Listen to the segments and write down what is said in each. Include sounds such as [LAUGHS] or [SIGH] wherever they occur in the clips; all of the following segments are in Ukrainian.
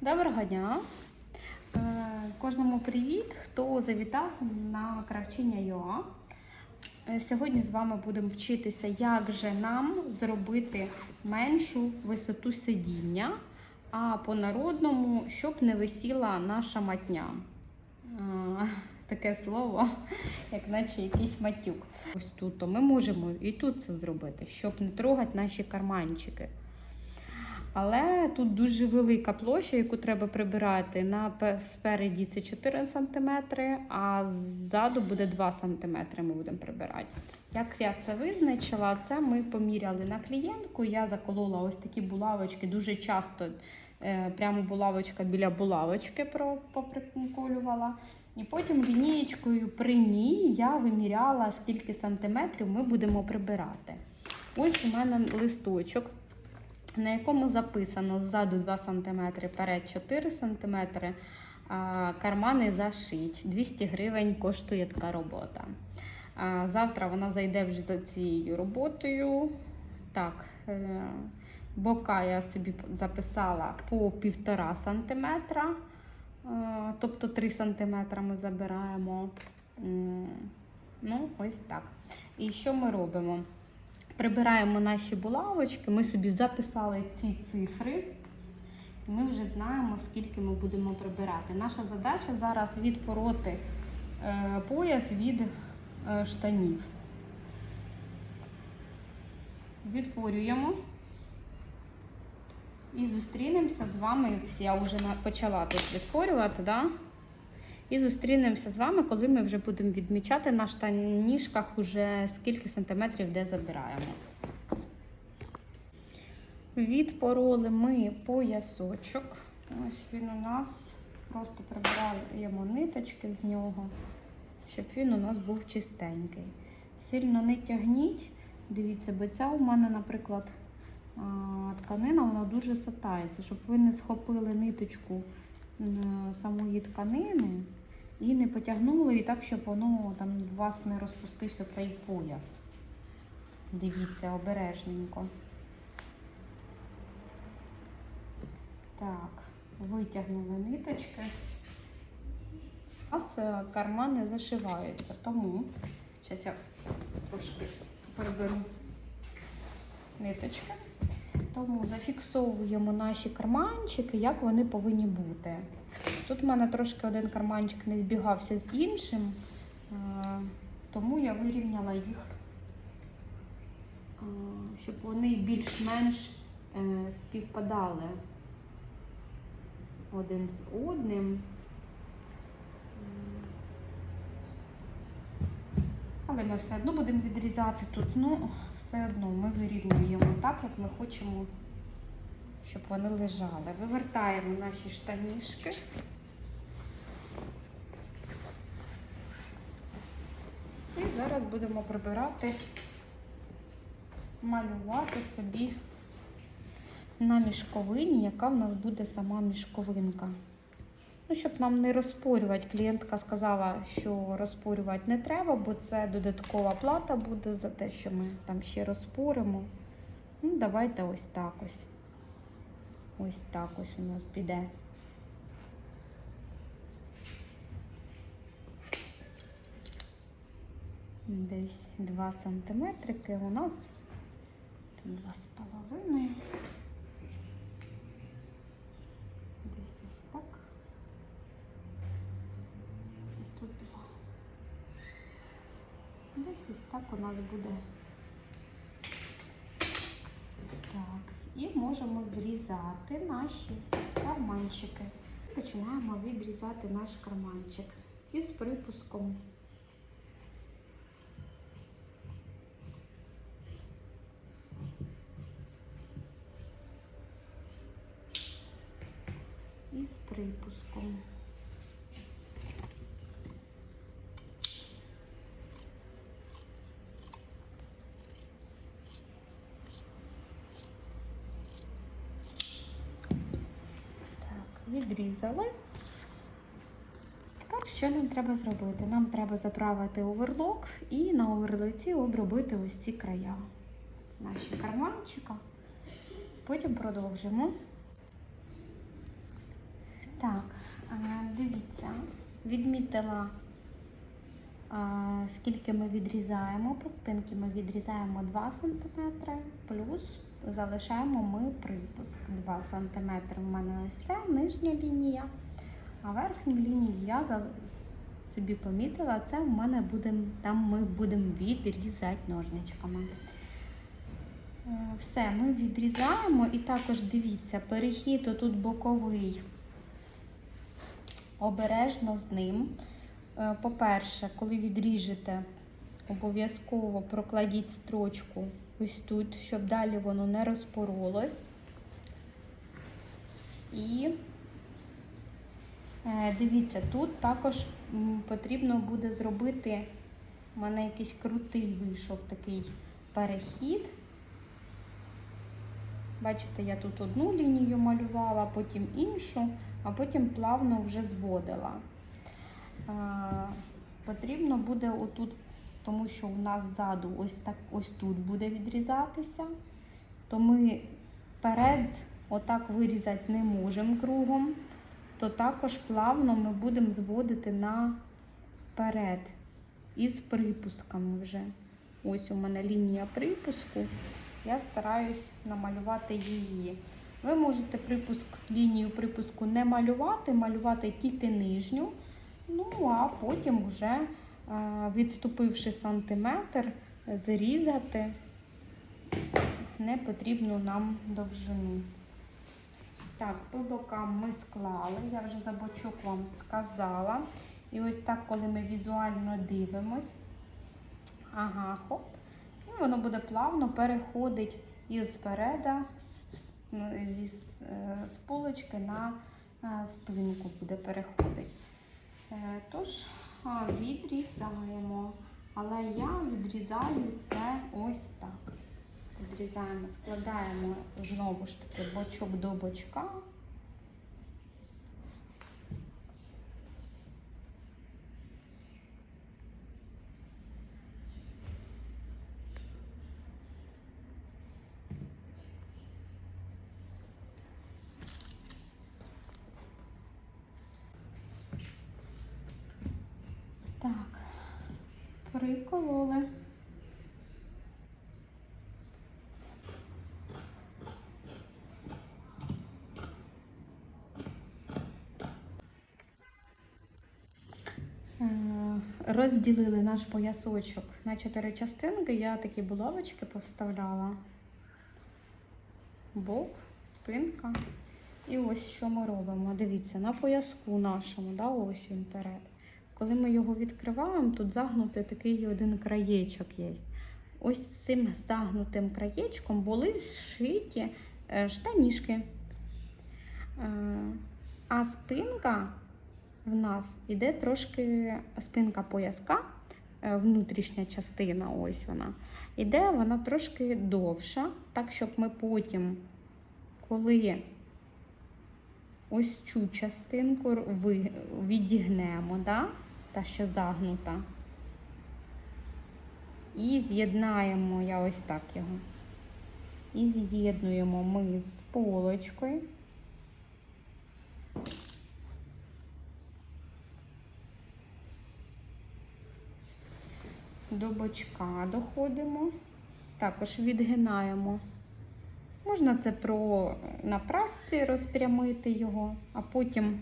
Доброго дня! Е, Кожному привіт, хто завітав на кравчиня ЮА. Е, Сьогодні з вами будемо вчитися, як же нам зробити меншу висоту сидіння, а по-народному, щоб не висіла наша матня. Е, Таке слово, як наче якийсь матюк. Ось тут то ми можемо і тут це зробити, щоб не трогати наші карманчики. Але тут дуже велика площа, яку треба прибирати. На спереді це 4 см, а ззаду буде 2 см ми будемо прибирати. Як я це визначила, це ми поміряли на клієнтку. Я заколола ось такі булавочки. Дуже часто е, прямо булавочка біля булавочки поприколювала. І потім лінієчкою при ній я виміряла, скільки сантиметрів ми будемо прибирати. Ось у мене листочок на якому записано ззаду 2 см, перед 4 см, а кармани зашить. 200 гривень коштує така робота. А Завтра вона зайде вже за цією роботою. Так, е, бока я собі записала по 1,5 см, е, тобто 3 см ми забираємо. Ну, ось так. І що ми робимо? Прибираємо наші булавочки, ми собі записали ці цифри, і ми вже знаємо, скільки ми будемо прибирати. Наша задача зараз відпороти е, пояс від е, штанів. Відпорюємо і зустрінемося з вами. Я вже почала тут відпорювати, да? І зустрінемося з вами, коли ми вже будемо відмічати на штанішках уже скільки сантиметрів де забираємо. Відпороли ми поясочок. Ось він у нас. Просто прибираємо ниточки з нього, щоб він у нас був чистенький. Сильно не тягніть. Дивіться, бо ця у мене, наприклад, тканина вона дуже сатається, щоб ви не схопили ниточку самої тканини і не потягнули і так, щоб воно там у вас не розпустився цей пояс. Дивіться, обережненько. Так, витягнули ниточки. У нас е, кармани зашиваються, тому зараз я трошки приберу ниточки. Тому зафіксовуємо наші карманчики, як вони повинні бути. Тут в мене трошки один карманчик не збігався з іншим, е, тому я вирівняла їх, е, щоб вони більш-менш е, співпадали один з одним. Але ми все одно будемо відрізати тут. Ну, все одно ми вирівнюємо так, як ми хочемо, щоб вони лежали. Вивертаємо наші штанішки. І зараз будемо прибирати, малювати собі на мішковині, яка в нас буде сама мішковинка. Ну, щоб нам не розпорювати. Клієнтка сказала, що розпорювати не треба, бо це додаткова плата буде за те, що ми там ще розпоримо. Ну, Давайте ось так ось. Ось так ось у нас піде. Десь 2 сантиметрики у нас 2,5. Ось так у нас буде. Так, і можемо зрізати наші карманчики. Починаємо відрізати наш карманчик із припуском. із припуском. Так. Тепер що нам треба зробити? Нам треба заправити оверлок і на оверлоці обробити ось ці края наші карманчика. Потім продовжимо. Так, е, дивіться, відмітила, е, скільки ми відрізаємо. По спинці ми відрізаємо 2 см, плюс залишаємо ми припуск 2 см. У мене ось ця нижня лінія, а верхню лінію я собі помітила, це в мене буде, там ми будемо відрізати ножничками. Е, Все, ми відрізаємо і також дивіться, перехід отут боковий. Обережно з ним. Е, По-перше, коли відріжете, обов'язково прокладіть строчку ось тут, щоб далі воно не розпоролось. І е, дивіться, тут також потрібно буде зробити, у мене якийсь крутий вийшов такий перехід. Бачите, я тут одну лінію малювала, потім іншу, а потім плавно вже зводила. Потрібно буде отут, тому що у нас ззаду ось так ось тут буде відрізатися, то ми перед отак вирізати не можемо кругом, то також плавно ми будемо зводити наперед із припусками вже. Ось у мене лінія припуску. Я стараюсь намалювати її. Ви можете припуск, лінію припуску не малювати, малювати тільки нижню. Ну, а потім вже, відступивши сантиметр, зрізати непотрібну нам довжину. Так, по бокам ми склали, я вже за бочок вам сказала. І ось так, коли ми візуально дивимось, ага, хоп, і воно буде плавно переходить із переда, з, зі, е, з полочки на е, спинку буде переходити. Е, Тож відрізаємо. Але я відрізаю це ось так. Відрізаємо, складаємо знову ж таки бочок до бочка. Прикололи. Е, Розділили наш поясочок на чотири частинки. Я такі булавочки повставляла. Бок, спинка. І ось що ми робимо. Дивіться, на пояску нашому, да, ось він перед. Коли ми його відкриваємо, тут загнутий такий один краєчок є. Ось цим загнутим краєчком були зшиті е, штанішки. Е, А спинка в нас іде трошки спинка пояска, е, внутрішня частина, ось вона. Іде вона трошки довша, так щоб ми потім, коли ось цю частинку відігнемо, да? Та що загнута, і з'єднаємо, я ось так його. І з'єднуємо ми з полочкою. До бочка доходимо, також відгинаємо. Можна це про на прасці розпрямити його, а потім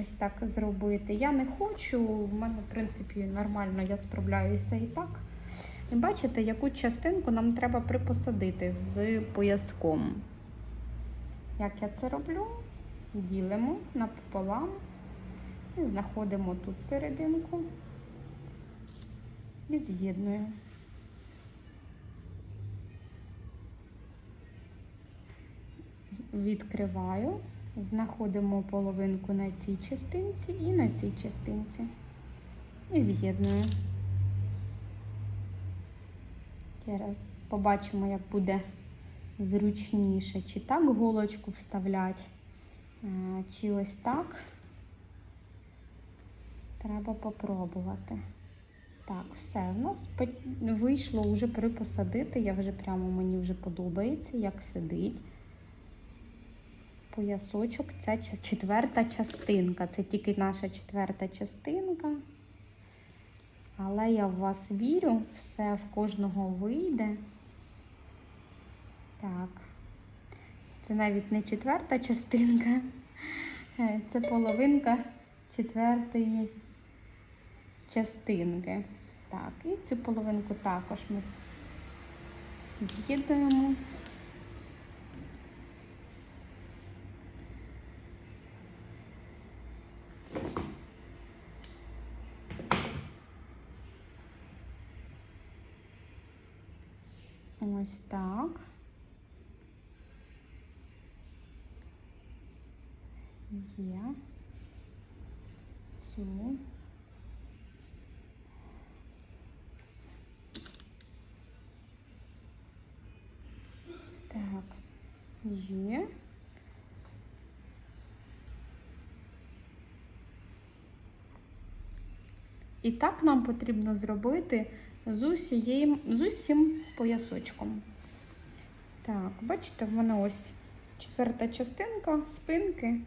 ось так зробити. Я не хочу, в мене, в принципі, нормально я справляюся і так. І бачите, яку частинку нам треба припосадити з пояском. Як я це роблю? Ділимо напополам і знаходимо тут серединку і з'єднуємо. Відкриваю, знаходимо половинку на цій частинці і на цій частинці. І з'єдную. Зараз побачимо, як буде зручніше, чи так голочку вставляти, е, чи ось так. Треба попробувати. Так, все, в нас вийшло вже припосадити. Я вже прямо мені вже подобається, як сидить. Поясочок. Це четверта частинка. Це тільки наша четверта частинка. Але я в вас вірю, все в кожного вийде. Так. Це навіть не четверта частинка, е, це половинка четвертої частинки. Так, і цю половинку також ми з'єднуємо. Ось так. Є. Цю. Так, є. І так нам потрібно зробити з усією, з усім поясочком. Так, бачите, в мене ось четверта частинка спинки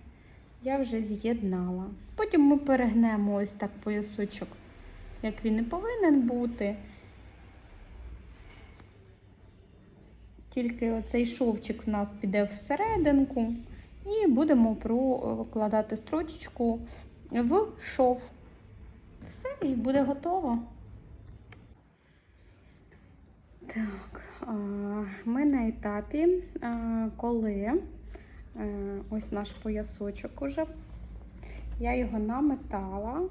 я вже з'єднала. Потім ми перегнемо ось так поясочок, як він і повинен бути. Тільки оцей шовчик в нас піде всерединку, і будемо прокладати строчечку в шов. Все, і буде готово. Так, ми на етапі, коли е, ось наш поясочок уже. Я його наметала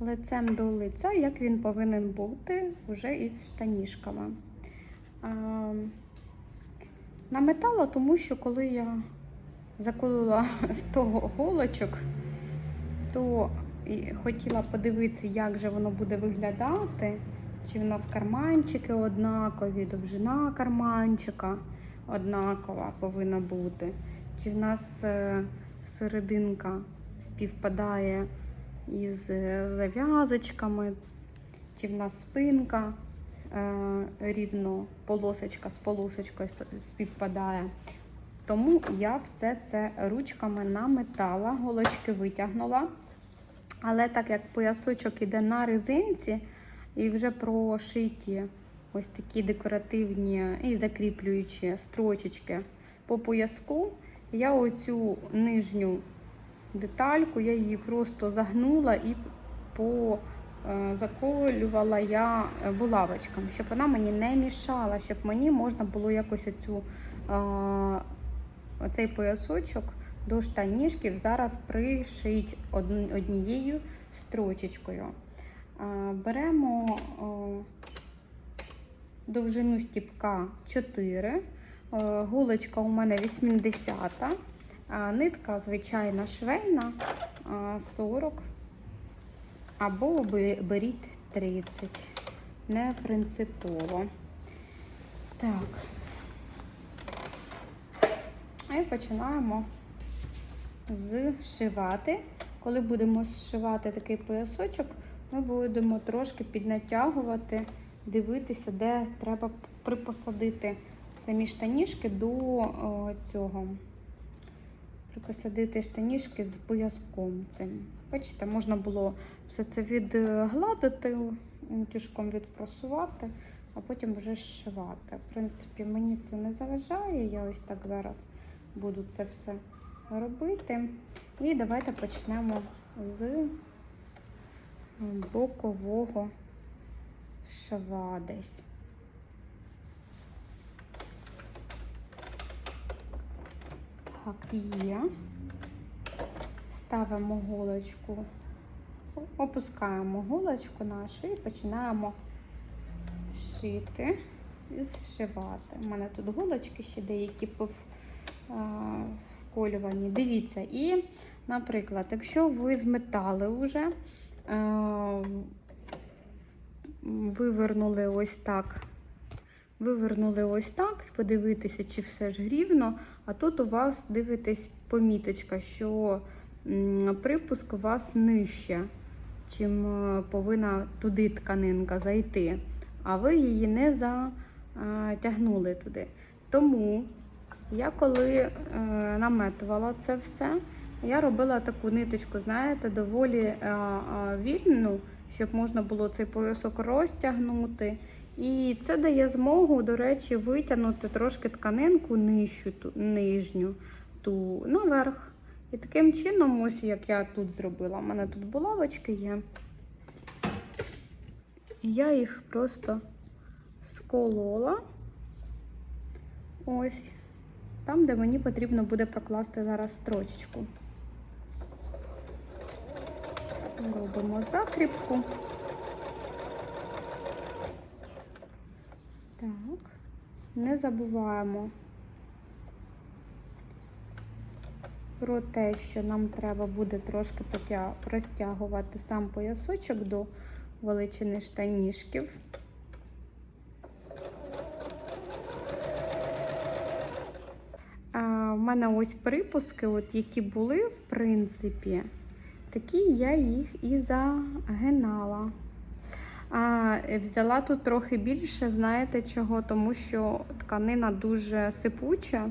лицем до лиця, як він повинен бути вже із штанішками. Наметала, тому що коли я заколола [LAUGHS] з того голочок, то хотіла подивитися, як же воно буде виглядати. Чи в нас карманчики однакові, довжина карманчика однакова повинна бути. Чи в нас е, серединка співпадає із е, зав'язочками, чи в нас спинка е, рівно полосочка з полосочкою співпадає. Тому я все це ручками наметала, голочки витягнула. Але так як поясочок іде на резинці і вже прошиті ось такі декоративні і закріплюючі строчечки по пояску, я оцю нижню детальку, я її просто загнула і по е, я е, булавочками, щоб вона мені не мішала, щоб мені можна було якось оцю, е, оцей поясочок до штанішків зараз пришить одн- однією строчечкою. Беремо довжину стіпка 4, е, голочка у мене 80, а нитка звичайна швейна 40 або бе- беріть 30. Не принципово. Так. І починаємо зшивати. Коли будемо зшивати такий поясочок, ми будемо трошки піднатягувати, дивитися, де треба припосадити самі штанішки до цього. Припосадити штанішки з пояском цим. Бачите, можна було все це відгладити, тюшком відпрасувати, а потім вже зшивати. В принципі, мені це не заважає. Я ось так зараз буду це все робити. І давайте почнемо з бокового шва десь. Так, є. Ставимо голочку, опускаємо голочку нашу і починаємо шити і зшивати. У мене тут голочки ще деякі вколювані. Дивіться, і, наприклад, якщо ви зметали вже, вивернули ось так. Вивернули ось так, подивитися, чи все ж рівно. А тут у вас дивитесь поміточка, що припуск у вас нижче, чим е, повинна туди тканинка зайти. А ви її не затягнули туди. Тому Я коли е, наметувала це все, я робила таку ниточку, знаєте, доволі е, е, вільну, щоб можна було цей поясок розтягнути. І це дає змогу, до речі, витягнути трошки тканинку нижчу, ту, нижню ту наверх. І таким чином, ось як я тут зробила. У мене тут булавочки є. Я їх просто сколола. Ось там, де мені потрібно буде прокласти зараз строчечку. Робимо закріпку. Так, не забуваємо про те, що нам треба буде трошки розтягувати сам поясочок до величини штанішків. А, в мене ось припуски, от які були, в принципі, такі я їх і загинала. А, взяла тут трохи більше, знаєте чого? Тому що тканина дуже сипуча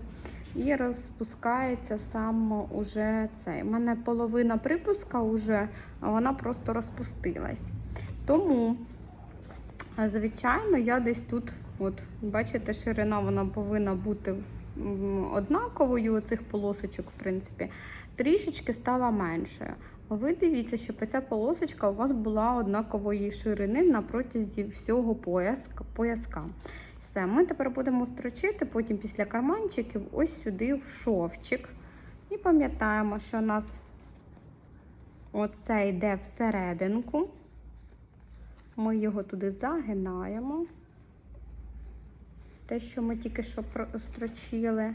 і розпускається сам уже цей. У мене половина припуска вже, а вона просто розпустилась. Тому, звичайно, я десь тут, от, бачите, ширина вона повинна бути однаковою, оцих полосочок, в принципі, трішечки стала меншою. Ви дивіться, щоб ця полосочка у вас була однакової ширини на протязі всього пояска. Все, ми тепер будемо строчити, потім після карманчиків ось сюди в шовчик. І пам'ятаємо, що у нас оце йде всерединку. Ми його туди загинаємо. Те, що ми тільки що строчили,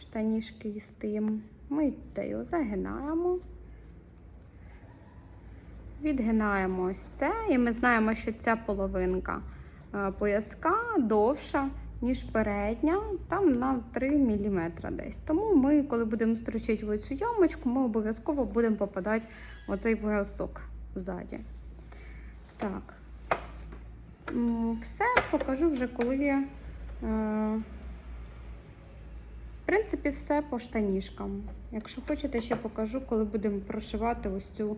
штанішки із тим, ми його загинаємо. Відгинаємо ось це, і ми знаємо, що ця половинка е, пояска довша, ніж передня, там на 3 мм десь. Тому ми, коли будемо строчити в цю ямочку, ми обов'язково будемо попадати в оцей поясок ззаді. Так. Все покажу вже, коли я. В принципі, все по штанішкам. Якщо хочете, ще покажу, коли будемо прошивати ось цю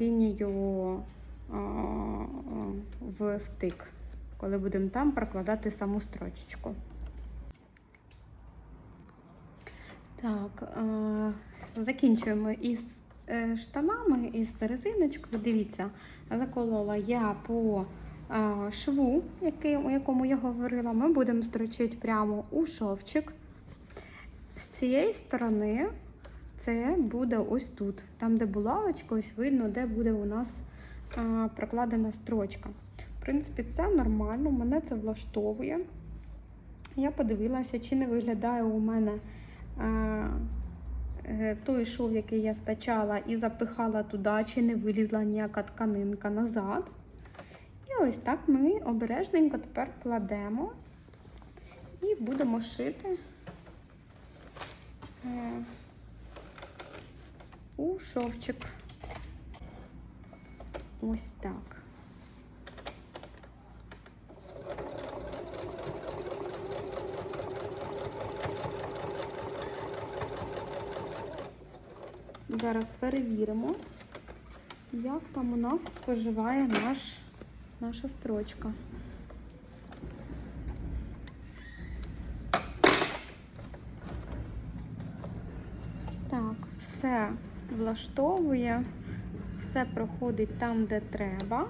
лінію в стик, коли будемо там прокладати саму строчечку. Так, закінчуємо із е, штанами, із резиночкою. Дивіться, заколола я по шву, який, у якому я говорила. Ми будемо строчити прямо у шовчик. З цієї сторони це буде ось тут. Там, де булавочка, ось видно, де буде у нас а, прокладена строчка. В принципі, це нормально, мене це влаштовує. Я подивилася, чи не виглядає у мене а, е, той шов, який я стачала і запихала туди, чи не вилізла ніяка тканинка назад. І ось так ми обережненько тепер кладемо і будемо шити. У шовчик. Ось так. Зараз перевіримо, як там у нас споживає наш, наша строчка. Влаштовує, все проходить там, де треба.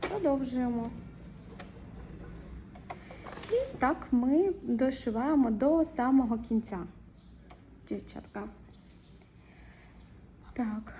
Продовжуємо. І так ми дошиваємо до самого кінця. Дівчатка. Так,